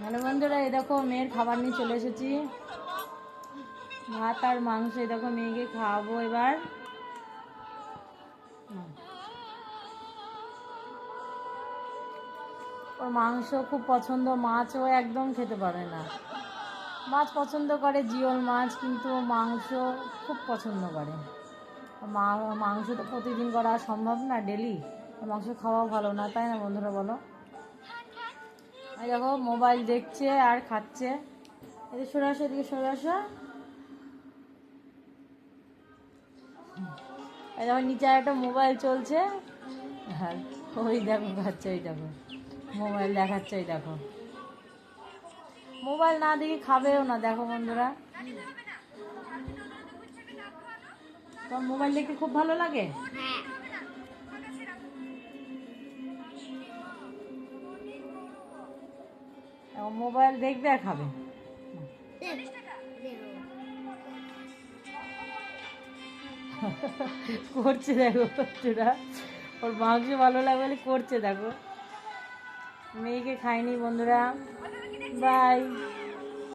Hello বন্ধুরা, এই দেখো মেয়ের খাবার নিয়ে চলে এসেছি। ভাত আর মাংস, এই দেখো মেয়েকে খাওয়াবো এবার। ওর মাংস খুব পছন্দ মাছও একদম খেতে পারে না। মাছ পছন্দ করে, জিওল মাছ, কিন্তু মাংস খুব পছন্দ করে। মাংস তো প্রতিদিন করা সম্ভব না, ডেলি। মাংস খাওয়া ভালো না, তাই না বন্ধুরা বলো? দেখো, মোবাইল দেখছে আর খাচ্ছে। এদিকে সরে আসো, এদিকে সরে আসো। দেখো, নিচে একটা মোবাইল চলছে। আর ওই দেখো, খাচ্ছে, ওই দেখো। মোবাইল দেখাচ্ছে, ওই দেখো। মোবাইল না দেখে খাবেও না, দেখো বন্ধুরা। তোমার মোবাইল দেখতে খুব ভালো লাগে? এখন মোবাইল দেখবে আর খাবে। করছে দেখো বন্ধুরা ওর মাংস ভালো লাগবে করছে দেখো। মেয়েকে খায়নি বন্ধুরা। বাই